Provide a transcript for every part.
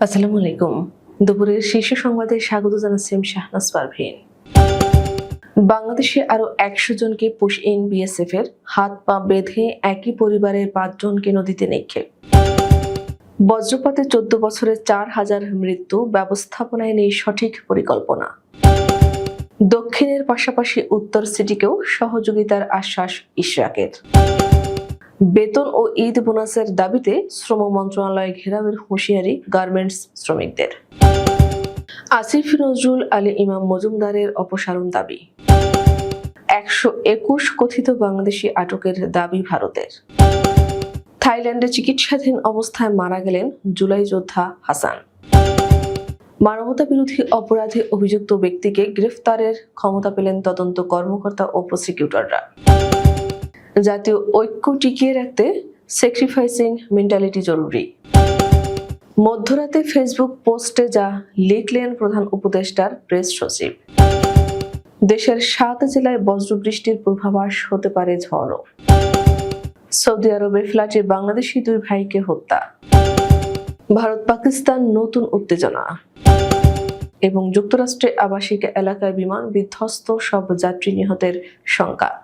আসসালামু আলাইকুম। দুপুরের শীর্ষ সংবাদে স্বাগত জানাচ্ছি শাহনাজ পারভীন। বাংলাদেশে আরও একশো জনকে পুশ ইন বিএসএফ এর হাত পা বেঁধে একই পরিবারের পাঁচজনকে নদীতে নিক্ষেপ। বজ্রপাতে চোদ্দ বছরের চার হাজার মৃত্যু ব্যবস্থাপনায় নেই সঠিক পরিকল্পনা। দক্ষিণের পাশাপাশি উত্তর সিটিকেও সহযোগিতার আশ্বাস ইশরাকের। বেতন ও ঈদ বোনাসের দাবিতে শ্রম মন্ত্রণালয় ঘেরাওয়ের হুঁশিয়ারি গার্মেন্টস শ্রমিকদের। আসিফ নজরুল আলী ইমাম মজুমদারের অপসারণ দাবি। একশো একুশ কথিত বাংলাদেশি আটকের দাবি ভারতের। থাইল্যান্ডে চিকিৎসাধীন অবস্থায় মারা গেলেন জুলাই যোদ্ধা হাসান। মানবতা বিরোধী অপরাধে অভিযুক্ত ব্যক্তিকে গ্রেফতারের ক্ষমতা পেলেন তদন্ত কর্মকর্তা ও প্রসিকিউটররা। জাতীয় ঐক্য টিকিয়ে রাখতে স্যাক্রিফাইসিং মেন্টালিটি জরুরি। মধ্যরাতে ফেসবুক পোস্টে যা লিখলেন প্রধান উপদেষ্টার প্রেস সচিব। দেশের সাত জেলায় বজ্রবৃষ্টির পূর্বাভাস হতে পারে ঝড়ও সৌদি আরবে ফ্ল্যাটে বাংলাদেশি দুই ভাইকে হত্যা। ভারত পাকিস্তান নতুন উত্তেজনা। এবং যুক্তরাষ্ট্রে আবাসিক এলাকায় বিমান বিধ্বস্ত সব যাত্রী নিহতের শঙ্কা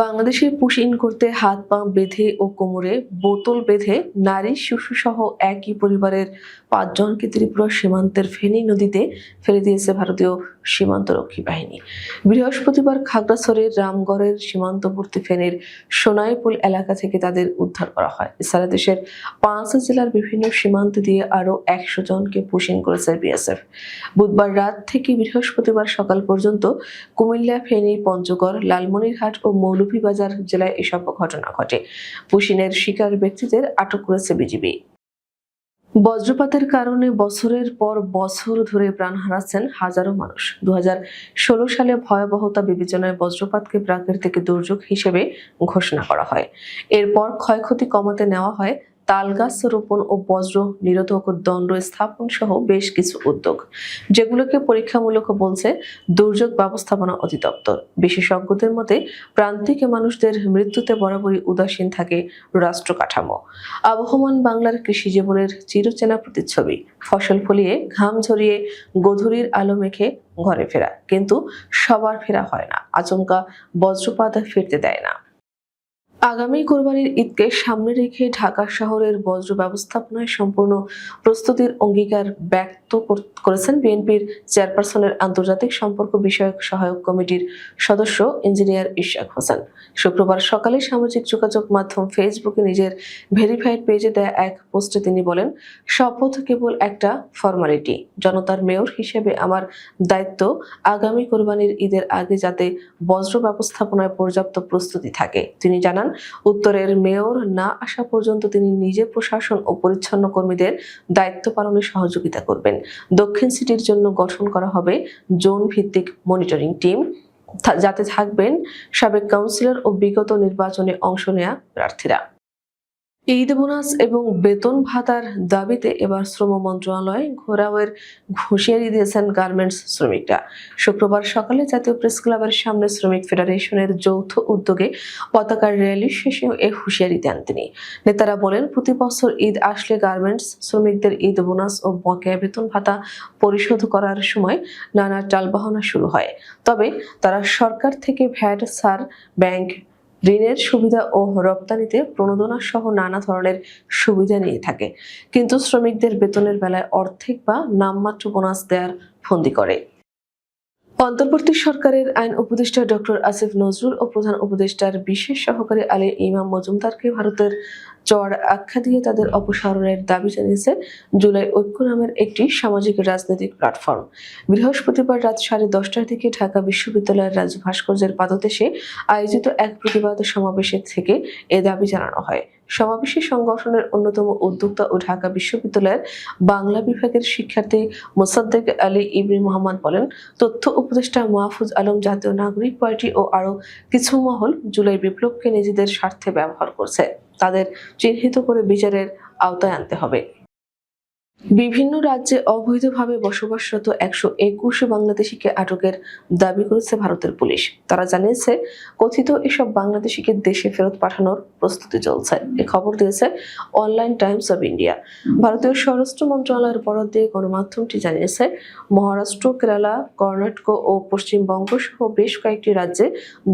বাংলাদেশে পুশ ইন করতে হাত পা বেঁধে ও কোমরে বোতল বেঁধে নারী, শিশু সহ একই পরিবারের পাঁচজনকে ত্রিপুরা সীমান্তের ফেনী নদীতে ফেলে দিয়েছে ভারতীয় সীমান্তরক্ষী বাহিনী। বৃহস্পতিবার খাগড়াছড়ির রামগড়ের সীমান্তবর্তী ফেনীর সোনাইপুল এলাকা থেকে তাদের উদ্ধার করা হয়। এছাড়া দেশের পাঁচ জেলার বিভিন্ন সীমান্ত দিয়ে আরও একশো জনকে পুশ ইন করেছে বিএসএফ। বুধবার রাত থেকে বৃহস্পতিবার সকাল পর্যন্ত কুমিল্লা, ফেনী, পঞ্চগড়, লালমনিরহাট ও মৌলভীবাজার জেলায় এসব ঘটনা ঘটে। পুশিনের শিকার ব্যক্তিদের আটক করেছে বিজিবি। বজ্রপাতের কারণে বছরের পর বছর ধরে প্রাণ হারাচ্ছেন হাজারো মানুষ। দু হাজার ষোলো সালে ভয়াবহতা বিবেচনায় বজ্রপাতকে প্রাকৃতিক দুর্যোগ হিসেবে ঘোষণা করা হয়। এরপর ক্ষয়ক্ষতি কমাতে নেওয়া হয় তালগাছ রোপণ ও বজ্র নিরোধক দণ্ড স্থাপন সহ বেশ কিছু উদ্যোগ, যেগুলোকে পরীক্ষামূলক বলছে দুর্যোগ ব্যবস্থাপনা অধিদপ্তর। বিশেষজ্ঞদের মতে, প্রান্তিক মানুষদের মৃত্যুতে বরাবরই উদাসীন থাকে রাষ্ট্র কাঠামো। আবহমান বাংলার কৃষি জীবনের চিরচেনা প্রতিচ্ছবি। ফসল ফলিয়ে, ঘাম ঝরিয়ে, গোধূলির আলো মেখে ঘরে ফেরা। কিন্তু সবার ফেরা হয় না। আচমকা বজ্রপাত ফিরতে দেয় না। আগামী কোরবানির ঈদকে সামনে রেখে ঢাকা শহরের বজ্র ব্যবস্থাপনায় সম্পূর্ণ প্রস্তুতির অঙ্গীকার ব্যক্ত করেছেন বিএনপির চেয়ারপারসনের আন্তর্জাতিক সম্পর্ক বিষয়ক সহায়ক কমিটির সদস্য ইঞ্জিনিয়ার ইশাক হোসেন। শুক্রবার সকালে সামাজিক যোগাযোগ মাধ্যম ফেসবুকে নিজের ভেরিফাইড পেজে দেয়া এক পোস্টে তিনি বলেন, শপথ কেবল একটা ফর্মালিটি। জনতার মেয়র হিসেবে আমার দায়িত্ব আগামী কোরবানির ঈদের আগে যাতে বজ্র ব্যবস্থাপনায় পর্যাপ্ত প্রস্তুতি থাকে। তিনি জানান উত্তরের মেয়র না আসা পর্যন্ত তিনি নিজে প্রশাসন ও পরিচ্ছন্ন কর্মীদের দায়িত্ব পালনে সহযোগিতা করবেন। দক্ষিণ সিটির জন্য গঠন করা হবে জোন ভিত্তিক মনিটরিং টিম। যাতে থাকবেন সাবেক কাউন্সিলর ও বিগত নির্বাচনে অংশ নেয়া প্রার্থীরা। ঈদ বোনাস এবং বেতন ভাতার দাবিতে এবার শ্রম মন্ত্রণালয় ঘোরাওয়ের হুঁশিয়ারি দিয়েছেন গার্মেন্টস শ্রমিকরা। শুক্রবার সকালে জাতীয় প্রেস ক্লাবের সামনে শ্রমিক ফেডারেশনের যৌথ উদ্যোগে পতাকার র্যালি শেষে এ হুঁশিয়ারি দেন তিনি। নেতারা বলেন, প্রতি বছর ঈদ আসলে গার্মেন্টস শ্রমিকদের ঈদ বোনাস ও বকেয়া বেতন ভাতা পরিশোধ করার সময় নানা টালবাহনা শুরু হয়। তবে তারা সরকার থেকে ভ্যাট, সার, ব্যাংক ঋণের সুবিধা ও রপ্তানিতে প্রণোদনা সহ নানা ধরনের সুবিধা নিয়ে থাকে। কিন্তু শ্রমিকদের বেতনের বেলায় অর্ধেক বা নামমাত্র বোনাস দেওয়ার ফন্দি করে। অন্তর্বর্তী সরকারের আইন উপদেষ্টা ডক্টর আসিফ নজরুল ও প্রধান উপদেষ্টার বিশেষ সহকারী আলী ইমাম মজুমদারকে ভারতের চড় আখ্যা দিয়ে তাদের অপসারণের দাবি জানিয়েছে জুলাই ঐক্য নামের একটি সামাজিক রাজনৈতিক প্ল্যাটফর্ম। বৃহস্পতিবার রাত সাড়ে দশটার দিকে ঢাকা বিশ্ববিদ্যালয়ের রাজ ভাস্কর্যের পাদদেশে আয়োজিত এক প্রতিবাদ সমাবেশে থেকে এ দাবি জানানো হয়। সমাবেশে সংগঠনের অন্যতম উদ্যোক্তা ও ঢাকা বিশ্ববিদ্যালয়ের বাংলা বিভাগের শিক্ষার্থী মোসাদ্দেক আলী ইবরি মোহাম্মদ বলেন, তথ্য উপদেষ্টা মাহফুজ আলম জাতীয় নাগরিক পার্টি ও আরও কিছু মহল জুলাই বিপ্লবকে নিজেদের স্বার্থে ব্যবহার করছে। তাদের চিহ্নিত করে বিচারের আওতায় আনতে হবে। বিভিন্ন রাজ্যে অবৈধভাবে বসবাসরত একশো একুশ বাংলাদেশিকে আটকের দাবি করেছে ভারতের পুলিশ। তারা জানিয়েছে, কথিত এসব বাংলাদেশিকে দেশে ফেরত পাঠানোর প্রস্তুতি চলছে। এ খবর দিয়েছে অনলাইন টাইমস অব ইন্ডিয়া। ভারতীয় স্বরাষ্ট্র মন্ত্রণালয়ের বরাদ দিয়ে গণমাধ্যমটি জানিয়েছে, মহারাষ্ট্র, কেরালা, কর্ণাটক ও পশ্চিমবঙ্গ সহ বেশ কয়েকটি রাজ্যে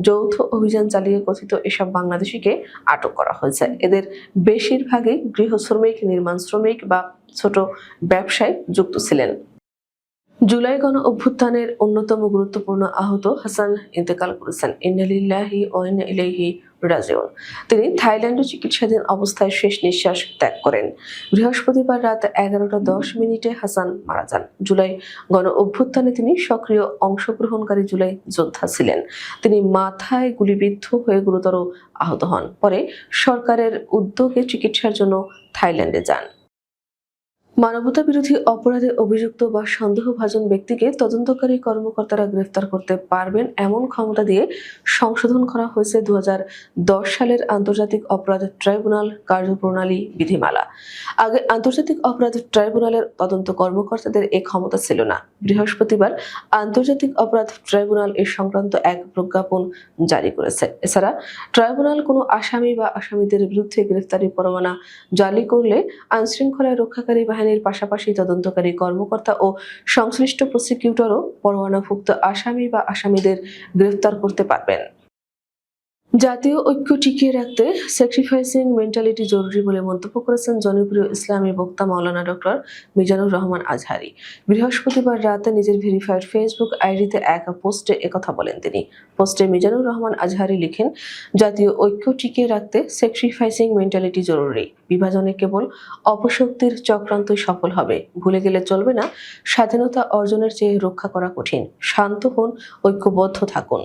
যৌথ অভিযান চালিয়ে কথিত এসব বাংলাদেশিকে আটক করা হয়েছে। এদের বেশিরভাগই গৃহ শ্রমিক, নির্মাণ শ্রমিক বা ছোট ব্যবসায় যুক্ত ছিলেন। জুলাই গণ অভ্যুত্থানের অন্যতম গুরুত্বপূর্ণ আহত হাসান ইন্তেকাল করেছেন। ইন্নালিল্লাহি ও ইলাইহি রাজিউন। তিনি থাইল্যান্ডে চিকিৎসাধীন অবস্থায় শেষ নিঃশ্বাস ত্যাগ করেন। বৃহস্পতিবার রাত এগারোটা দশ মিনিটে হাসান মারা যান। জুলাই গণ অভ্যুত্থানে তিনি সক্রিয় অংশগ্রহণকারী জুলাই যোদ্ধা ছিলেন। তিনি মাথায় গুলিবিদ্ধ হয়ে গুরুতর আহত হন। পরে সরকারের উদ্যোগে চিকিৎসার জন্য থাইল্যান্ডে যান। মানবতা বিরোধী অপরাধে অভিযুক্ত বা সন্দেহভাজন ব্যক্তিকে তদন্তকারী কর্মকর্তারা গ্রেফতার করতে পারবেন এমন ক্ষমতা দিয়ে সংশোধন করা হয়েছে দু সালের আন্তর্জাতিক অপরাধ ট্রাইব্যুনাল কার্যপ্রণালী বিধিমালা। আগে আন্তর্জাতিক অপরাধ ট্রাইব্যুনালের তদন্ত কর্মকর্তাদের এ ক্ষমতা ছিল না। বৃহস্পতিবার আন্তর্জাতিক অপরাধ ট্রাইব্যুনাল এ সংক্রান্ত এক প্রজ্ঞাপন জারি করেছে। এছাড়া ট্রাইব্যুনাল কোনো আসামি বা আসামিদের বিরুদ্ধে গ্রেফতারি পরোয়ানা জারি করলে আইনশৃঙ্খলা রক্ষাকারী বাহিনীর পাশাপাশি তদন্তকারী কর্মকর্তা ও সংশ্লিষ্ট প্রসিকিউটরও পরোয়ানাভুক্ত আসামি বা আসামিদের গ্রেফতার করতে পারবেন। জাতীয় ঐক্য টিকিয়ে রাখতে স্যাক্রিফাইসিং মেন্টালিটি জরুরি বলে মন্তব্য করেছেন জনপ্রিয় ইসলামী বক্তা মাওলানা ডক্টর মিজানুর রহমান আজহারি। বৃহস্পতিবার রাতে নিজের ভেরিফাইড ফেসবুক আইডিতে এক পোস্টে একথা বলেন তিনি। পোস্টে মিজানুর রহমান আজহারি লিখেন, জাতীয় ঐক্য টিকিয়ে রাখতে স্যাক্রিফাইসিং মেন্টালিটি জরুরি। বিভাজনে কেবল অপশক্তির চক্রান্তই সফল হবে। ভুলে গেলে চলবে না। স্বাধীনতা অর্জনের চেয়ে রক্ষা করা কঠিন। শান্ত হন, ঐক্যবদ্ধ থাকুন।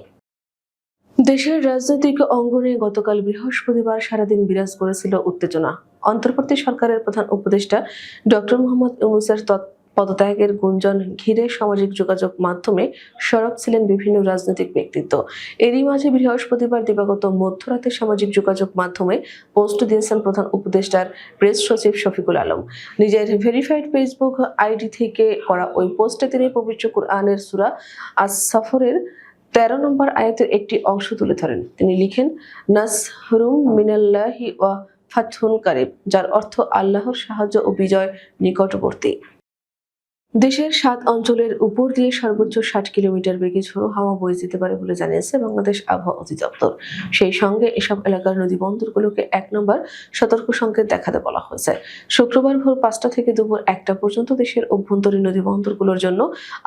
দেশের রাজনৈতিক অঙ্গনে গতকাল বৃহস্পতিবার সারাদিন বিরাজ করেছিল উত্তেজনা। অন্তর্বর্তী সরকারের প্রধান উপদেষ্টা ডক্টর মোহাম্মদ ইউনুসের পদত্যাগের গুঞ্জন ঘিরে সামাজিক যোগাযোগ মাধ্যমে সরব ছিলেন বিভিন্ন রাজনৈতিক ব্যক্তিত্ব। এরই মাঝে বৃহস্পতিবার দিবাগত মধ্যরাতে সামাজিক যোগাযোগ মাধ্যমে পোস্ট দিয়েছেন প্রধান উপদেষ্টার প্রেস সচিব শফিকুল আলম। নিজের ভেরিফাইড ফেসবুক আইডি থেকে করা ওই পোস্টে তিনি পবিত্র কুরআনের সুরা আজ সফরের তেরো নম্বর আয়াতের একটি অংশ তুলে ধরেন। তিনি লিখেন নাসরুম মিনাল্লাহি ওয়া ফাতহুন কারিব যার অর্থ আল্লাহর সাহায্য ও বিজয় নিকটবর্তী। দেশের সাত অঞ্চলের উপর দিয়ে সর্বোচ্চ ষাট কিলোমিটার বেগে ঝোড়ো হাওয়া বয়ে যেতে পারে বলে জানিয়েছে বাংলাদেশ আবহাওয়া অধিদপ্তর। সেই সঙ্গে এসব এলাকার নদী বন্দরগুলোকে এক নম্বর সতর্ক সংকেত দেখাতে বলা হয়েছে। শুক্রবার ভোর পাঁচটা থেকে দুপুর একটা পর্যন্ত দেশের অভ্যন্তরীণ নদী বন্দরগুলোর জন্য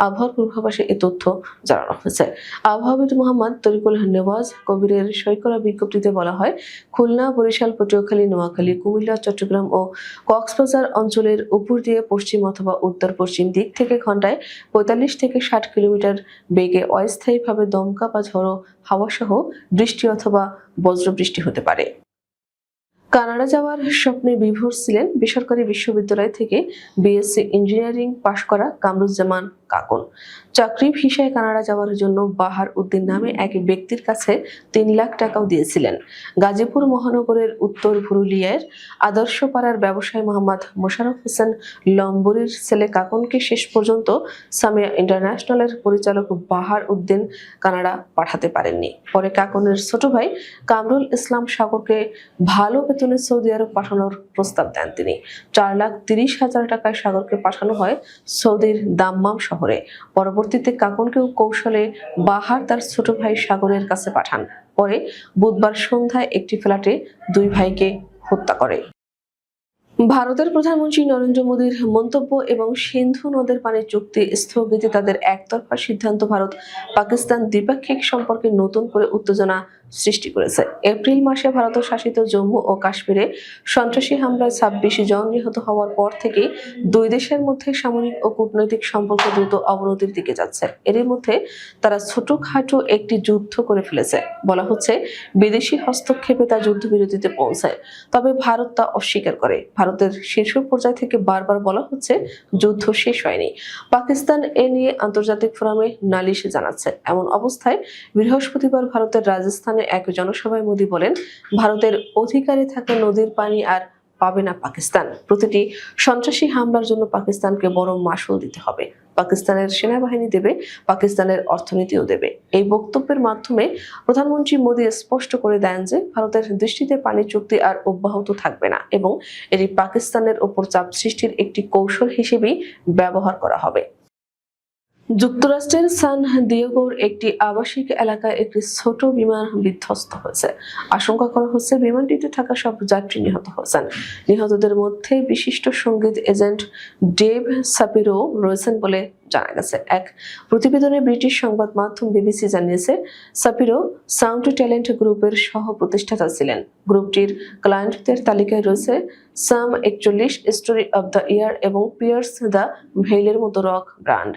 আবহাওয়ার পূর্বাভাসে এ তথ্য জানানো হয়েছে। আবহাওয়াবিদ মোহাম্মদ তরিকুল নেওয়াজ কবিরের সই করা বিজ্ঞপ্তিতে বলা হয়, খুলনা, বরিশাল, পটুয়াখালী, নোয়াখালী, কুমিল্লা, চট্টগ্রাম ও কক্সবাজার অঞ্চলের উপর দিয়ে পশ্চিম অথবা উত্তর পশ্চিম দিক থেকে ঘন্টায় পঁয়তাল্লিশ থেকে ষাট কিলোমিটার বেগে অস্থায়ীভাবে দমকা বা ঝড়ো হাওয়া সহ বৃষ্টি অথবা বজ্রবৃষ্টি হতে পারে। কানাডা যাওয়ার স্বপ্নে বিভোর ছিলেন বেসরকারি বিশ্ববিদ্যালয় থেকে বিএসসি ইঞ্জিনিয়ারিং পাশ করা কামরুজ্জামান কাকন। চাকরি ভিসায় কানাডা যাওয়ার জন্য বাহার উদ্দিন নামে এক ব্যক্তির কাছে তিন লাখ টাকাও দিয়েছিলেন। গাজীপুর মহানগরের উত্তর পুরুলিয়ার আদর্শ পাড়ার ব্যবসায়ী মোহাম্মদ মোশারফ হোসেন লম্বরির ছেলে কাকনকে শেষ পর্যন্ত সামিয়া ইন্টারন্যাশনালের পরিচালক বাহার উদ্দিন কানাডা পাঠাতে পারেননি। পরে কাকনের ছোট ভাই কামরুল ইসলাম সাগরকে ভালো বেতনে সৌদি আরব পাঠানোর প্রস্তাব দেন তিনি। চার লাখ তিরিশ হাজার টাকায় সাগরকে পাঠানো হয় সৌদির দাম্মাম শহরে। পরবর্তীতে কাকনকেও কৌশলে বাহার তার ছোট ভাই সাগরের কাছে পাঠান। পরে বুধবার সন্ধ্যায় একটি ফ্ল্যাটে দুই ভাইকে হত্যা করে। ভারতের প্রধানমন্ত্রী নরেন্দ্র মোদীর মন্তব্য এবং সিন্ধু নদের পানি চুক্তি স্থগিতে তাদের একতরফা সিদ্ধান্ত ভারত পাকিস্তান দ্বিপাক্ষিক সম্পর্কে নতুন করে উত্তেজনা সৃষ্টি করেছে। এপ্রিল মাসে ভারত শাসিত জম্মু ও কাশ্মীরে সন্ত্রাসী হামলায় ছাব্বিশ জন নিহত হওয়ার পর থেকে দুই দেশের মধ্যে সামরিক ও কূটনৈতিক সম্পর্ক দ্রুত অবনতির দিকে যাচ্ছে। এরই মধ্যে তারা ছোটখাটো একটি যুদ্ধ করে ফেলেছে। বলা হচ্ছে, বিদেশি হস্তক্ষেপে তা যুদ্ধবিরতিতে পৌঁছায়। তবে ভারত তা অস্বীকার করে। ভারতের শীর্ষ পর্যায় থেকে বারবার বলা হচ্ছে, যুদ্ধ শেষ হয়নি। পাকিস্তান এ নিয়ে আন্তর্জাতিক ফোরামে নালিশ জানাচ্ছে। এমন অবস্থায় বৃহস্পতিবার ভারতের রাজস্থানে এক জনসভায় মোদী বলেন, ভারতের অধিকারে থাকা নদীর পানি আর পাবে না পাকিস্তান। প্রতিটি সন্ত্রাসী হামলার জন্য পাকিস্তানকে বড় মাসুল দিতে হবে। পাকিস্তানের সেনাবাহিনী দেবে, পাকিস্তানের অর্থনীতিও দেবে। এই বক্তব্যের মাধ্যমে প্রধানমন্ত্রী মোদী স্পষ্ট করে দেন যে, ভারতের দৃষ্টিতে পানি চুক্তি আর অব্যাহত থাকবে না এবং এটি পাকিস্তানের ওপর চাপ সৃষ্টির একটি কৌশল হিসেবেই ব্যবহার করা হবে। যুক্তরাষ্ট্রের সান দিয়েগোর একটি আবাসিক এলাকায় একটি ছোট বিমান বিধ্বস্ত হয়েছে। আশঙ্কা করা হচ্ছে বিমানটিতে থাকা সব যাত্রী নিহত হয়েছেন। নিহতদের মধ্যে বিশিষ্ট সংগীত এজেন্ট ডেভ সাপিরো রয়েছেন বলে জানা গেছে। এক প্রতিবেদনে ব্রিটিশ সংবাদ মাধ্যম বিবিসি জানিয়েছে, সাপিরো সাউন্ড ট্যালেন্ট গ্রুপের সহ প্রতিষ্ঠাতা ছিলেন। গ্রুপটির ক্লায়েন্টদের তালিকায় রয়েছে সাম একচল্লিশ, স্টোরি অব দ্য ইয়ার এবং পিয়ার্স দ্য ভেইলের মতো রক ব্র্যান্ড।